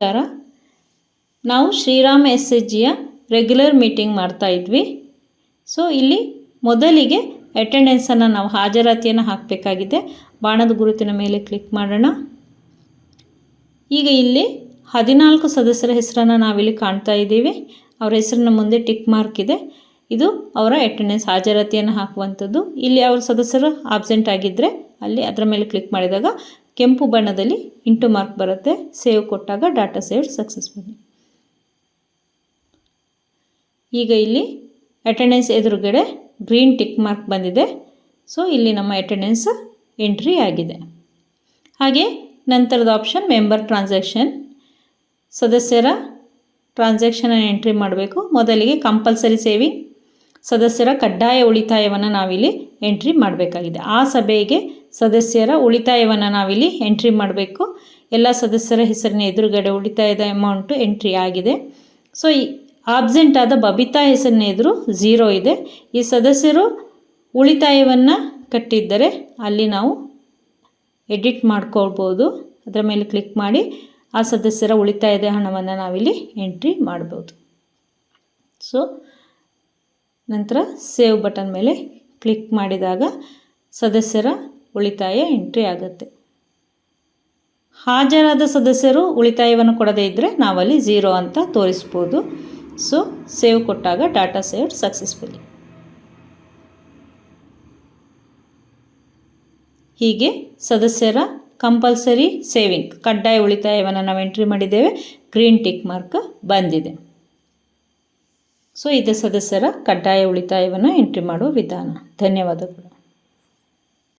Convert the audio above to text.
ನಮಸ್ಕಾರ. ನಾವು Shriram S H ಜಿಯ ರೆಗ್ಯುಲರ್ ಮೀಟಿಂಗ್ ಮಾಡ್ತಾ ಇದ್ವಿ. ಸೊ ಇಲ್ಲಿ ಮೊದಲಿಗೆ ಅಟೆಂಡೆನ್ಸನ್ನು ನಾವು ಹಾಜರಾತಿಯನ್ನು ಹಾಕಬೇಕಾಗಿದೆ. ಬಾಣದ ಗುರುತಿನ ಮೇಲೆ ಕ್ಲಿಕ್ ಮಾಡೋಣ. ಈಗ ಇಲ್ಲಿ ಹದಿನಾಲ್ಕು ಸದಸ್ಯರ ಹೆಸರನ್ನು ನಾವಿಲ್ಲಿ ಕಾಣ್ತಾ ಇದ್ದೀವಿ. ಅವರ ಹೆಸರಿನ ಮುಂದೆ ಟಿಕ್ ಮಾರ್ಕ್ ಇದೆ. ಇದು ಅವರ ಅಟೆಂಡೆನ್ಸ್ ಹಾಜರಾತಿಯನ್ನು ಹಾಕುವಂಥದ್ದು. ಇಲ್ಲಿ ಅವರ ಸದಸ್ಯರು ಆಬ್ಸೆಂಟ್ ಆಗಿದ್ದರೆ ಅಲ್ಲಿ ಅದರ ಮೇಲೆ ಕ್ಲಿಕ್ ಮಾಡಿದಾಗ ಕೆಂಪು ಬಣ್ಣದಲ್ಲಿ ಇಂಟು ಮಾರ್ಕ್ ಬರುತ್ತೆ. ಸೇವ್ ಕೊಟ್ಟಾಗ ಡಾಟಾ ಸೇವ್ ಸಕ್ಸಸ್ಫುಲ್ ಈಗ ಇಲ್ಲಿ ಅಟೆಂಡೆನ್ಸ್ ಎದುರುಗಡೆ ಗ್ರೀನ್ ಟಿಕ್ ಮಾರ್ಕ್ ಬಂದಿದೆ. ಸೊ ಇಲ್ಲಿ ನಮ್ಮ ಅಟೆಂಡೆನ್ಸ್ ಎಂಟ್ರಿ ಆಗಿದೆ. ಹಾಗೆ ನಂತರದ ಆಪ್ಷನ್ ಮೆಂಬರ್ ಟ್ರಾನ್ಸಾಕ್ಷನ್ ಸದಸ್ಯರ ಟ್ರಾನ್ಸಾಕ್ಷನನ್ನು ಎಂಟ್ರಿ ಮಾಡಬೇಕು. ಮೊದಲಿಗೆ ಕಂಪಲ್ಸರಿ ಸೇವಿಂಗ್ ಸದಸ್ಯರ ಕಡ್ಡಾಯ ಉಳಿತಾಯವನ್ನು ನಾವಿಲ್ಲಿ ಎಂಟ್ರಿ ಮಾಡಬೇಕಾಗಿದೆ. ಆ ಸಭೆಗೆ ಸದಸ್ಯರ ಉಳಿತಾಯವನ್ನು ನಾವಿಲ್ಲಿ ಎಂಟ್ರಿ ಮಾಡಬೇಕು. ಎಲ್ಲ ಸದಸ್ಯರ ಹೆಸರಿನ ಎದುರುಗಡೆ ಉಳಿತಾಯದ ಅಮೌಂಟು ಎಂಟ್ರಿ ಆಗಿದೆ. ಸೊ ಈ ಆಬ್ಸೆಂಟ್ ಆದ ಬಬಿತಾ ಹೆಸರಿನ ಎದುರು ಝೀರೋ ಇದೆ. ಈ ಸದಸ್ಯರು ಉಳಿತಾಯವನ್ನು ಕಟ್ಟಿದ್ದರೆ ಅಲ್ಲಿ ನಾವು ಎಡಿಟ್ ಮಾಡ್ಕೊಳ್ಬೋದು. ಅದರ ಮೇಲೆ ಕ್ಲಿಕ್ ಮಾಡಿ ಆ ಸದಸ್ಯರ ಉಳಿತಾಯದ ಹಣವನ್ನು ನಾವಿಲ್ಲಿ ಎಂಟ್ರಿ ಮಾಡ್ಬೋದು. ಸೊ ನಂತರ ಸೇವ್ ಬಟನ್ ಮೇಲೆ ಕ್ಲಿಕ್ ಮಾಡಿದಾಗ ಸದಸ್ಯರ ಉಳಿತಾಯ ಎಂಟ್ರಿ ಆಗುತ್ತೆ. ಹಾಜರಾದ ಸದಸ್ಯರು ಉಳಿತಾಯವನ್ನು ಕೊಡದೇ ಇದ್ದರೆ ನಾವಲ್ಲಿ ಝೀರೋ ಅಂತ ತೋರಿಸ್ಬೋದು. ಸೊ, ಸೇವ್ ಕೊಟ್ಟಾಗ ಡಾಟಾ ಸೇವ್ ಸಕ್ಸಸ್ಫುಲಿ. ಹೀಗೆ ಸದಸ್ಯರ ಕಂಪಲ್ಸರಿ ಸೇವಿಂಗ್, ಕಡ್ಡಾಯ ಉಳಿತಾಯವನ್ನು ನಾವು ಎಂಟ್ರಿ ಮಾಡಿದ್ದೇವೆ. ಗ್ರೀನ್ ಟಿಕ್ ಮಾರ್ಕ್ ಬಂದಿದೆ. ಸೊ, ಇದು ಸದಸ್ಯರ ಕಡ್ಡಾಯ ಉಳಿತಾಯವನ್ನು ಎಂಟ್ರಿ ಮಾಡುವ ವಿಧಾನ. ಧನ್ಯವಾದಗಳು.